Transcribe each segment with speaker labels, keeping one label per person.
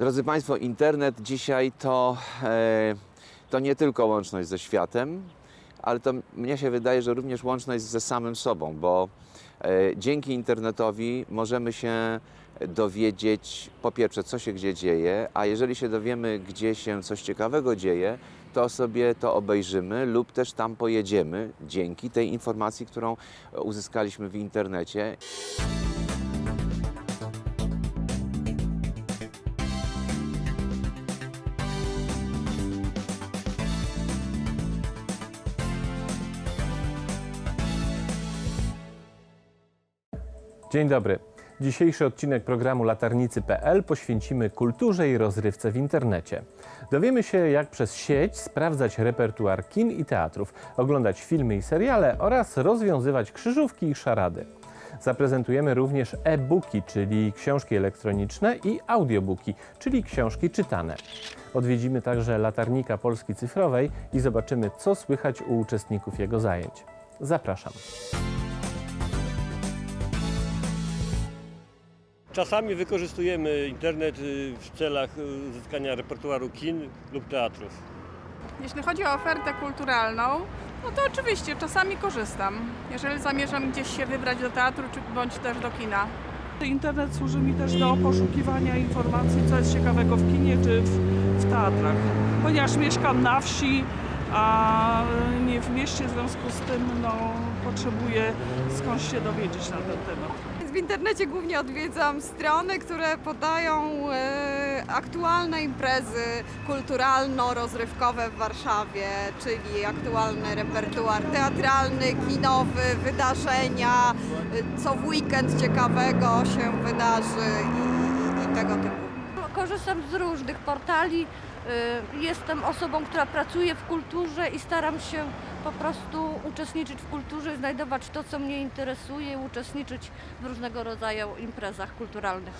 Speaker 1: Drodzy Państwo, internet dzisiaj to, e, to nie tylko łączność ze światem, ale to mnie się wydaje, że również łączność ze samym sobą, bo e, dzięki internetowi możemy się dowiedzieć po pierwsze, co się gdzie dzieje, a jeżeli się dowiemy, gdzie się coś ciekawego dzieje, to sobie to obejrzymy lub też tam pojedziemy dzięki tej informacji, którą uzyskaliśmy w internecie.
Speaker 2: Dzień dobry. Dzisiejszy odcinek programu latarnicy.pl poświęcimy kulturze i rozrywce w internecie. Dowiemy się, jak przez sieć sprawdzać repertuar kin i teatrów, oglądać filmy i seriale oraz rozwiązywać krzyżówki i szarady. Zaprezentujemy również e-booki, czyli książki elektroniczne i audiobooki, czyli książki czytane. Odwiedzimy także latarnika Polski Cyfrowej i zobaczymy, co słychać u uczestników jego zajęć. Zapraszam.
Speaker 3: Czasami wykorzystujemy internet y, w celach y, uzyskania repertuaru kin lub teatrów.
Speaker 4: Jeśli chodzi o ofertę kulturalną, no to oczywiście czasami korzystam, jeżeli zamierzam gdzieś się wybrać do teatru czy bądź też do kina.
Speaker 5: Internet służy mi też do poszukiwania informacji, co jest ciekawego w kinie czy w, w teatrach. Ponieważ mieszkam na wsi, a nie w mieście, w związku z tym no, potrzebuję skądś się dowiedzieć na ten temat.
Speaker 6: W internecie głównie odwiedzam strony, które podają e, aktualne imprezy kulturalno-rozrywkowe w Warszawie, czyli aktualny repertuar teatralny, kinowy, wydarzenia, e, co w weekend ciekawego się wydarzy i, i tego typu.
Speaker 7: Korzystam z różnych portali. Y, Jestem osobą, która pracuje w kulturze i staram się po prostu uczestniczyć w kulturze, znajdować to, co mnie interesuje, uczestniczyć w różnego rodzaju imprezach kulturalnych.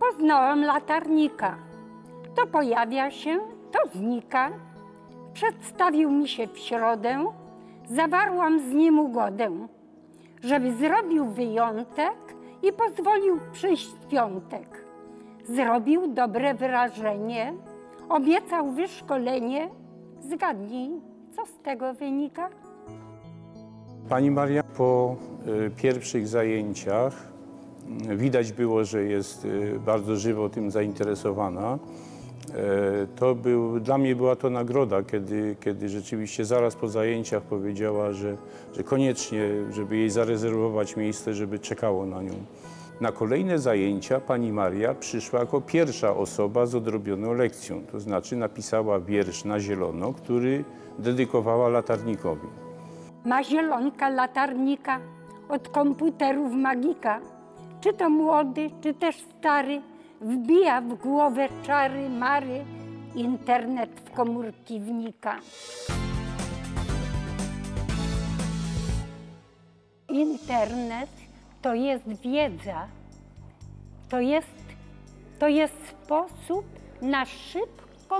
Speaker 8: Poznałam latarnika. To pojawia się, to znika. Przedstawił mi się w środę, zawarłam z nim ugodę, żeby zrobił wyjątek i pozwolił przyjść w piątek. Zrobił dobre wrażenie, obiecał wyszkolenie. Zgadnij, co z tego wynika?
Speaker 9: Pani Maria po y, pierwszych zajęciach y, widać było, że jest y, bardzo żywo tym zainteresowana. To był, dla mnie była to nagroda, kiedy, kiedy rzeczywiście zaraz po zajęciach powiedziała, że, że koniecznie, żeby jej zarezerwować miejsce, żeby czekało na nią. Na kolejne zajęcia pani Maria przyszła jako pierwsza osoba z odrobioną lekcją, to znaczy napisała wiersz na zielono, który dedykowała latarnikowi.
Speaker 8: Ma zielonka latarnika od komputerów magika. Czy to młody, czy też stary, wbija w głowę czary mary, internet w komórki wnika. Internet to jest wiedza, to jest, to jest sposób na szybką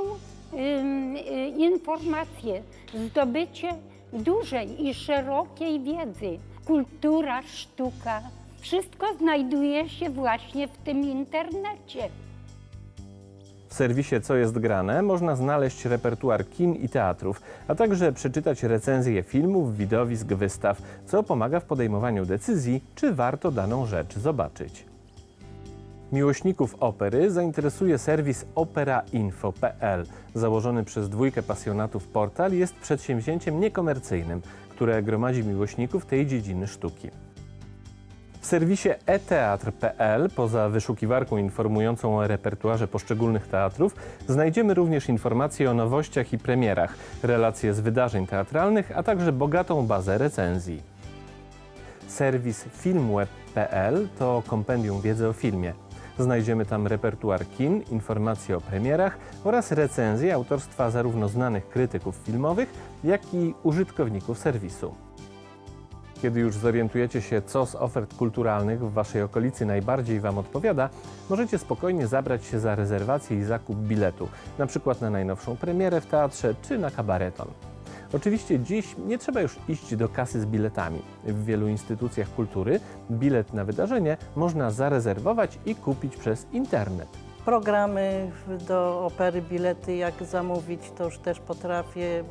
Speaker 8: ym, y, informację, zdobycie dużej i szerokiej wiedzy. Kultura, sztuka, wszystko znajduje się właśnie w tym internecie.
Speaker 2: Serwisie Co jest grane można znaleźć repertuar kin i teatrów, a także przeczytać recenzje filmów, widowisk, wystaw, co pomaga w podejmowaniu decyzji, czy warto daną rzecz zobaczyć. Miłośników opery zainteresuje serwis operainfo.pl. Założony przez dwójkę pasjonatów portal jest przedsięwzięciem niekomercyjnym, które gromadzi miłośników tej dziedziny sztuki. W serwisie eteatr.pl, poza wyszukiwarką informującą o repertuarze poszczególnych teatrów, znajdziemy również informacje o nowościach i premierach, relacje z wydarzeń teatralnych, a także bogatą bazę recenzji. Serwis filmweb.pl to kompendium wiedzy o filmie. Znajdziemy tam repertuar kin, informacje o premierach oraz recenzje autorstwa zarówno znanych krytyków filmowych, jak i użytkowników serwisu. Kiedy już zorientujecie się, co z ofert kulturalnych w Waszej okolicy najbardziej Wam odpowiada, możecie spokojnie zabrać się za rezerwację i zakup biletu, na przykład na najnowszą premierę w teatrze czy na kabareton. Oczywiście dziś nie trzeba już iść do kasy z biletami. W wielu instytucjach kultury bilet na wydarzenie można zarezerwować i kupić przez internet.
Speaker 10: Programy do opery, bilety, jak zamówić, to już też potrafię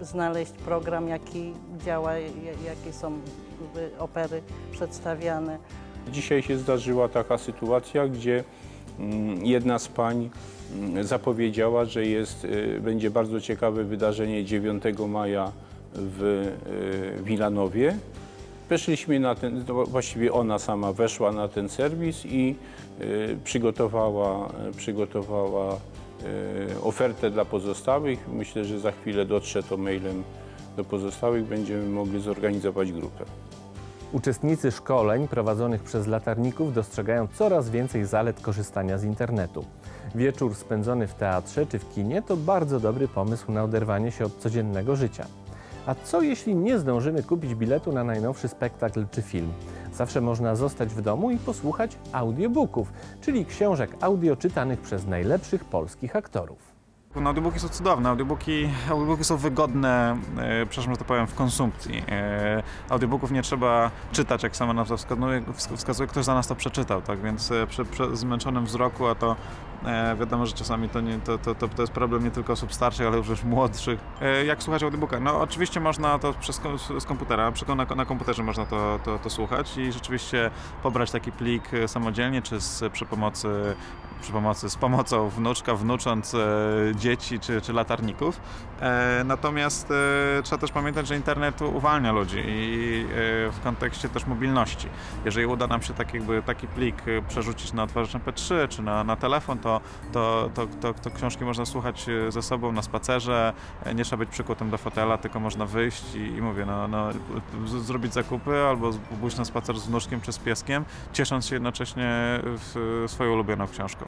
Speaker 10: znaleźć program, jaki działa, jakie są opery przedstawiane.
Speaker 9: Dzisiaj się zdarzyła taka sytuacja, gdzie mm, jedna z pań mm, zapowiedziała, że jest, y, będzie bardzo ciekawe wydarzenie 9 maja w y, Wilanowie. Weszliśmy na ten, to właściwie ona sama weszła na ten serwis i y, przygotowała, przygotowała ofertę dla pozostałych. Myślę, że za chwilę dotrze to mailem do pozostałych, będziemy mogli zorganizować grupę.
Speaker 2: Uczestnicy szkoleń prowadzonych przez latarników dostrzegają coraz więcej zalet korzystania z internetu. Wieczór spędzony w teatrze czy w kinie to bardzo dobry pomysł na oderwanie się od codziennego życia. A co jeśli nie zdążymy kupić biletu na najnowszy spektakl czy film? Zawsze można zostać w domu i posłuchać audiobooków, czyli książek audio czytanych przez najlepszych polskich aktorów.
Speaker 11: No, audiobooki są cudowne, audiobooki, audiobooki są wygodne, e, przepraszam, że to powiem, w konsumpcji. E, audiobooków nie trzeba czytać, jak sama nazwa wskazuje, wskazuje, ktoś za nas to przeczytał, tak więc e, przy, przy zmęczonym wzroku, a to e, wiadomo, że czasami to, nie, to, to, to, to jest problem nie tylko osób starszych, ale również młodszych. E, jak słuchać audiobooka? No oczywiście można to przez, z komputera, przy, na, na komputerze można to, to, to słuchać i rzeczywiście pobrać taki plik e, samodzielnie, czy z, przy pomocy przy pomocy, z pomocą wnuczka, wnucząc e, dzieci czy, czy latarników. E, natomiast e, trzeba też pamiętać, że internet uwalnia ludzi i e, w kontekście też mobilności. Jeżeli uda nam się tak jakby, taki plik e, przerzucić na odtwarzacz MP3 czy na, na telefon, to, to, to, to, to książki można słuchać e, ze sobą na spacerze, nie trzeba być przykutym do fotela, tylko można wyjść i, i mówię, no, no, zrobić zakupy albo pójść na spacer z wnuczkiem czy z pieskiem, ciesząc się jednocześnie w, swoją ulubioną książką.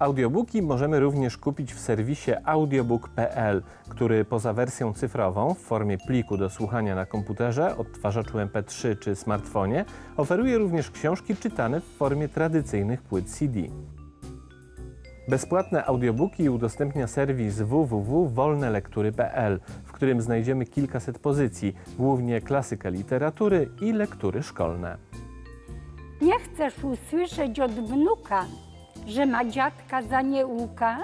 Speaker 2: Audiobooki możemy również kupić w serwisie audiobook.pl, który poza wersją cyfrową w formie pliku do słuchania na komputerze, odtwarzaczu MP3 czy smartfonie, oferuje również książki czytane w formie tradycyjnych płyt CD. Bezpłatne audiobooki udostępnia serwis www.wolnelektury.pl, w którym znajdziemy kilkaset pozycji, głównie klasykę literatury i lektury szkolne.
Speaker 8: Nie chcesz usłyszeć od wnuka, że ma dziadka za nieuka?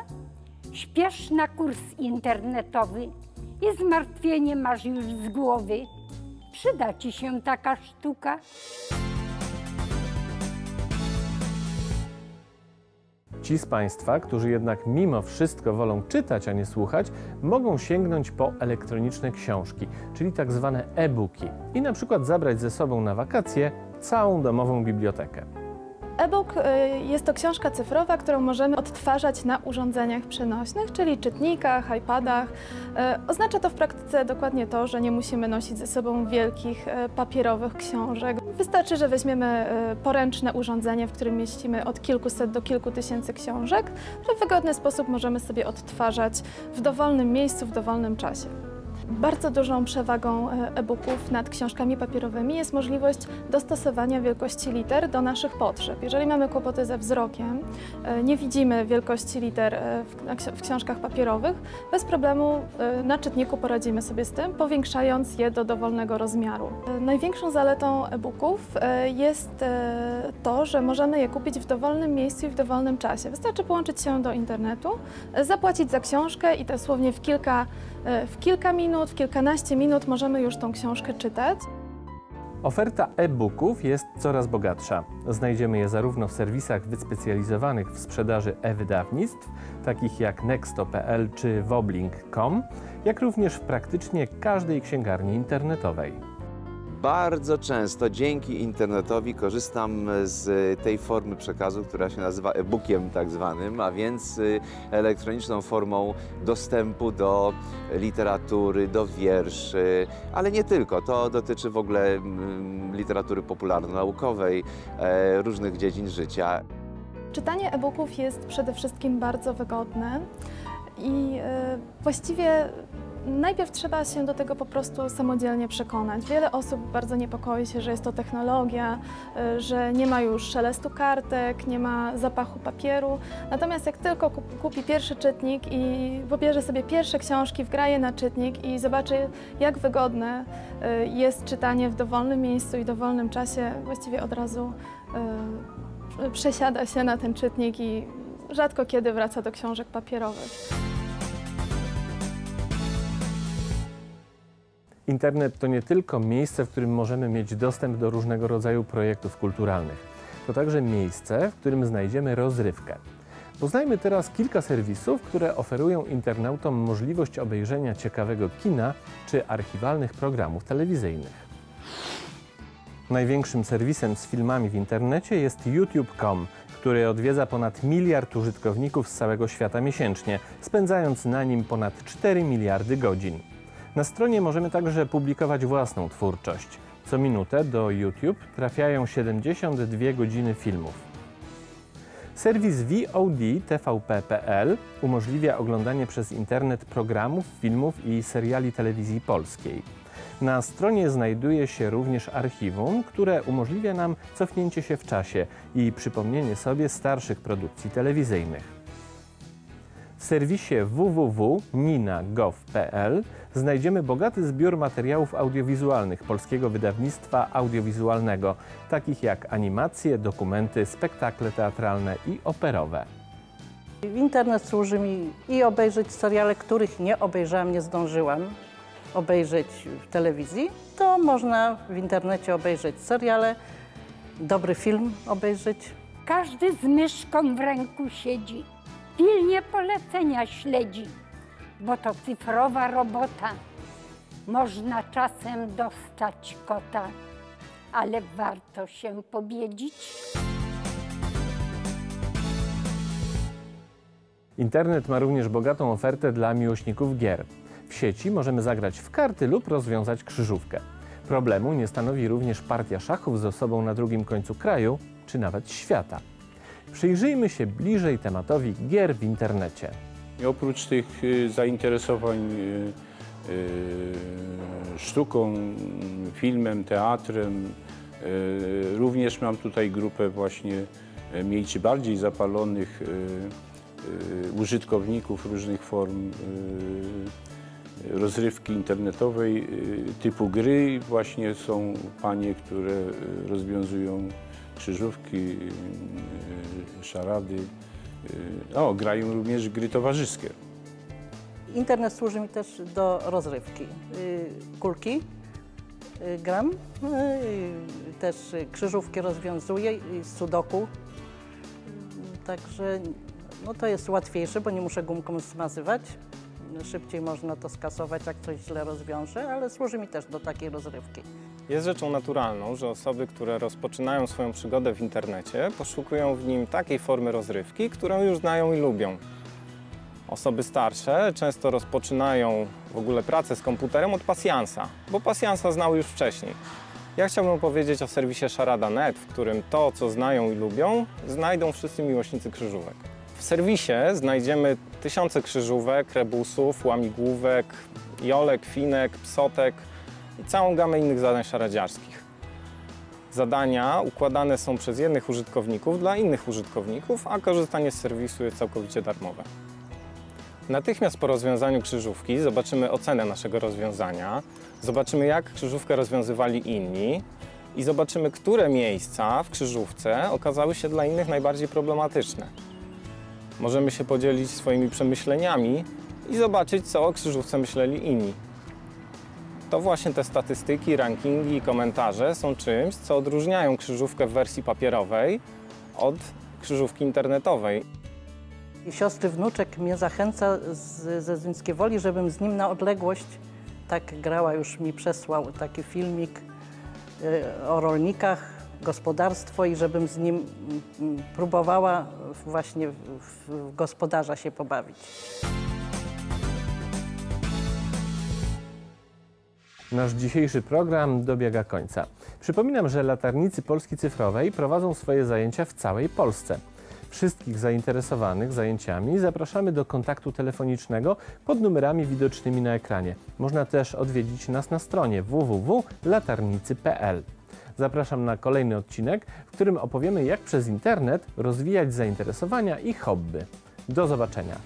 Speaker 8: Śpiesz na kurs internetowy i zmartwienie masz już z głowy. Przyda ci się taka sztuka.
Speaker 2: Ci z Państwa, którzy jednak mimo wszystko wolą czytać, a nie słuchać, mogą sięgnąć po elektroniczne książki, czyli tak zwane e-booki i na przykład zabrać ze sobą na wakacje całą domową bibliotekę.
Speaker 12: E-book y, jest to książka cyfrowa, którą możemy odtwarzać na urządzeniach przenośnych, czyli czytnikach, iPadach. Y, oznacza to w praktyce dokładnie to, że nie musimy nosić ze sobą wielkich y, papierowych książek. Wystarczy, że weźmiemy poręczne urządzenie, w którym mieścimy od kilkuset do kilku tysięcy książek, że w wygodny sposób możemy sobie odtwarzać w dowolnym miejscu, w dowolnym czasie. Bardzo dużą przewagą e, e-booków nad książkami papierowymi jest możliwość dostosowania wielkości liter do naszych potrzeb. Jeżeli mamy kłopoty ze wzrokiem, e, nie widzimy wielkości liter e, w książkach papierowych, bez problemu na czytniku poradzimy sobie z tym, powiększając je do dowolnego rozmiaru. Największą zaletą e-booków jest to, że możemy je kupić w dowolnym miejscu i w dowolnym czasie. Wystarczy połączyć się do internetu, zapłacić za książkę i dosłownie w kilka w kilka minut, w kilkanaście minut możemy już tą książkę czytać.
Speaker 2: Oferta e-booków jest coraz bogatsza. Znajdziemy je zarówno w serwisach wyspecjalizowanych w sprzedaży e-wydawnictw, takich jak nexto.pl czy woblink.com, jak również w praktycznie każdej księgarni internetowej
Speaker 1: bardzo często dzięki internetowi korzystam z tej formy przekazu, która się nazywa e-bookiem tak zwanym, a więc y, elektroniczną formą dostępu do literatury, do wierszy, ale nie tylko. To dotyczy w ogóle mm, literatury popularno-naukowej, e, różnych dziedzin życia.
Speaker 12: Czytanie e-booków jest przede wszystkim bardzo wygodne i e, właściwie najpierw trzeba się do tego po prostu samodzielnie przekonać. Wiele osób bardzo niepokoi się, że jest to technologia, y, że nie ma już szelestu kartek, nie ma zapachu papieru. Natomiast jak tylko kup- kupi pierwszy czytnik i pobierze sobie pierwsze książki, wgra je na czytnik i zobaczy, jak wygodne y, jest czytanie w dowolnym miejscu i dowolnym czasie, właściwie od razu y, przesiada się na ten czytnik i rzadko kiedy wraca do książek papierowych.
Speaker 2: Internet to nie tylko miejsce, w którym możemy mieć dostęp do różnego rodzaju projektów kulturalnych. To także miejsce, w którym znajdziemy rozrywkę. Poznajmy teraz kilka serwisów, które oferują internautom możliwość obejrzenia ciekawego kina czy archiwalnych programów telewizyjnych. Największym serwisem z filmami w internecie jest YouTube.com, który odwiedza ponad miliard użytkowników z całego świata miesięcznie, spędzając na nim ponad 4 miliardy godzin. Na stronie możemy także publikować własną twórczość. Co minutę do YouTube trafiają 72 godziny filmów. Serwis VOD TVP.pl umożliwia oglądanie przez internet programów, filmów i seriali telewizji polskiej. Na stronie znajduje się również archiwum, które umożliwia nam cofnięcie się w czasie i przypomnienie sobie starszych produkcji telewizyjnych. W serwisie www.nina.gov.pl znajdziemy bogaty zbiór materiałów audiowizualnych polskiego wydawnictwa audiowizualnego, takich jak animacje, dokumenty, spektakle teatralne i operowe.
Speaker 10: Internet służy mi i obejrzeć seriale, których nie obejrzałam, nie zdążyłam obejrzeć w telewizji. To można w internecie obejrzeć seriale, dobry film obejrzeć.
Speaker 8: Każdy z myszką w ręku siedzi, pilnie polecenia śledzi, bo to cyfrowa robota. Można czasem dostać kota, ale warto się pobiedzić.
Speaker 2: Internet ma również bogatą ofertę dla miłośników gier. W sieci możemy zagrać w karty lub rozwiązać krzyżówkę. Problemu nie stanowi również partia szachów z osobą na drugim końcu kraju, czy nawet świata. Przyjrzyjmy się bliżej tematowi gier w internecie.
Speaker 9: I oprócz tych y, zainteresowań y, y, sztuką, filmem, teatrem, również mam tutaj grupę właśnie mniej czy bardziej zapalonych użytkowników różnych form rozrywki internetowej typu gry. Właśnie są panie, które rozwiązują krzyżówki, y, szarady. Y, O, grają również gry towarzyskie.
Speaker 10: Internet służy mi też do rozrywki. Y, Kulki gram, y, też krzyżówki rozwiązuję sudoku. Także no to jest łatwiejsze, bo nie muszę gumką zmazywać. Szybciej można to skasować, jak coś źle rozwiążę, ale służy mi też do takiej rozrywki.
Speaker 13: Jest rzeczą naturalną, że osoby, które rozpoczynają swoją przygodę w internecie, poszukują w nim takiej formy rozrywki, którą już znają i lubią. Osoby starsze często rozpoczynają w ogóle pracę z komputerem od pasjansa, bo pasjansa znały już wcześniej. Ja chciałbym powiedzieć o serwisie Szarada.net, w którym to, co znają i lubią, znajdą wszyscy miłośnicy krzyżówek. W serwisie znajdziemy tysiące krzyżówek, rebusów, łamigłówek, jolek, finek, psotek i całą gamę innych zadań szaradziarskich. Zadania układane są przez jednych użytkowników dla innych użytkowników, a korzystanie z serwisu jest całkowicie darmowe. Natychmiast po rozwiązaniu krzyżówki zobaczymy ocenę naszego rozwiązania, zobaczymy jak krzyżówkę rozwiązywali inni i zobaczymy, które miejsca w krzyżówce okazały się dla innych najbardziej problematyczne. Możemy się podzielić swoimi przemyśleniami i zobaczyć, co o krzyżówce myśleli inni. To właśnie te statystyki, rankingi i komentarze są czymś, co odróżniają krzyżówkę w wersji papierowej od krzyżówki internetowej.
Speaker 10: Siostry wnuczek mnie zachęca z, ze Zduńskiej Woli, żebym z nim na odległość tak grała, już mi przesłał taki filmik y, o rolnikach, gospodarstwo i żebym z nim mm, próbowała właśnie w gospodarza się pobawić.
Speaker 2: Nasz dzisiejszy program dobiega końca. Przypominam, że latarnicy Polski Cyfrowej prowadzą swoje zajęcia w całej Polsce. Wszystkich zainteresowanych zajęciami zapraszamy do kontaktu telefonicznego pod numerami widocznymi na ekranie. Można też odwiedzić nas na stronie www.latarnicy.pl. Zapraszam na kolejny odcinek, w którym opowiemy, jak przez internet rozwijać zainteresowania i hobby. Do zobaczenia.